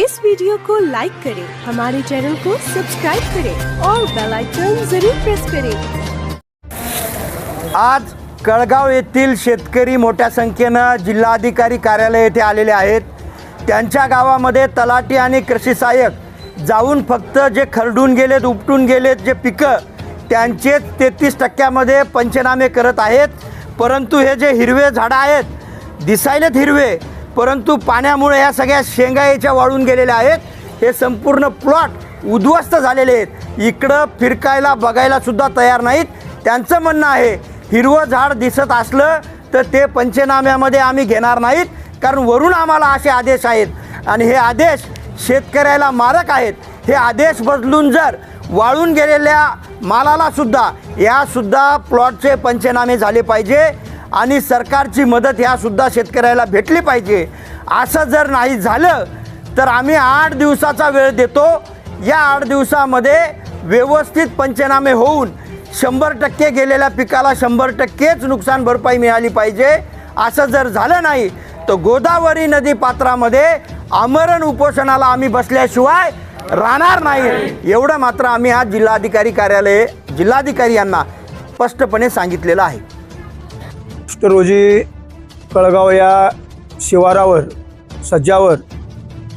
इस video को like करें हमारे चैनल को सब्सक्राइब करें और बेल आइकन जरूर प्रेस करें। आज कळगाव येथील शेतकरी मोठ्या संख्येनं जिल्हाधिकारी कार्यालय येथे आलेले आहेत. त्यांच्या गावामध्ये तलाठी आणि कृषी सहाय्यक जाऊन फक्त जे खरडून गेलेत उपटून गेलेत जे पिकं त्यांचे तेहतीस टक्क्यामध्ये पंचनामे करत आहेत. परंतु हे जे हिरवे झाडं आहेत दिसायलेत हिरवे परंतु पाण्यामुळे ह्या सगळ्या शेंगा याच्या वाळून गेलेल्या आहेत. हे संपूर्ण प्लॉट उद्ध्वस्त झालेले आहेत. इकडं फिरकायला बघायला सुद्धा तयार नाहीत. त्यांचं म्हणणं आहे हिरवं झाड दिसत असलं तर ते पंचनाम्यामध्ये आम्ही घेणार नाहीत. कारण वरून आम्हाला असे आदेश आहेत. आणि हे आदेश शेतकऱ्याला मारक आहेत. हे आदेश बदलून जर वाळून गेलेल्या मालालासुद्धा यासुद्धा प्लॉटचे पंचनामे झाले पाहिजे. आणि सरकारची मदत ह्यासुद्धा शेतकऱ्याला भेटली पाहिजे. असं जर नाही झालं तर आम्ही आठ दिवसाचा वेळ देतो. या आठ दिवसामध्ये व्यवस्थित पंचनामे होऊन शंभर टक्के गेलेल्या पिकाला शंभर टक्केच नुकसान भरपाई मिळाली पाहिजे. असं जर झालं नाही तर गोदावरी नदी पात्रामध्ये आमरण उपोषणाला आम्ही बसल्याशिवाय राहणार नाही. एवढं मात्र आम्ही आज जिल्हाधिकारी कार्यालय जिल्हाधिकारी यांना स्पष्टपणे सांगितलेलं आहे. ऑगस्ट रोजी कळगाव या शिवारावर सज्जावर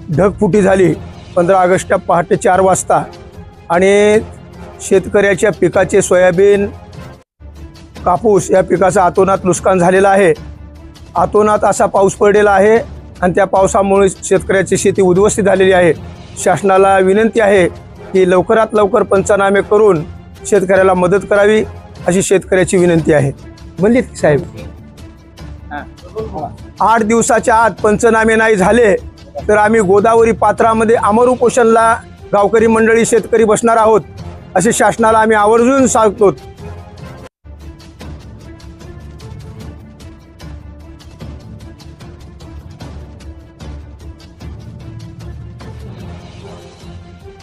ढगफुटी झाली पंधरा ऑगस्टच्या पहाटे चार वाजता. आणि शेतकऱ्याच्या पिकाचे सोयाबीन कापूस या पिकाचं आतोनात नुकसान झालेलं आहे. आतोनात असा पाऊस पडलेला आहे आणि त्या पावसामुळे शेतकऱ्याची शेती उद्ध्वस्त झालेली आहे. शासनाला विनंती आहे की लवकरात लवकर पंचनामे करून शेतकऱ्याला मदत करावी अशी शेतकऱ्याची विनंती आहे. म्हणलीत साहेब. आठ दिवसाच्या आत पंचनामे नाही झाले तर आम्ही गोदावरी पात्रामध्ये अमर उपोषणला गावकरी मंडळी शेतकरी बसणार आहोत असे शासनाला आम्ही आवर्जून सांगतो.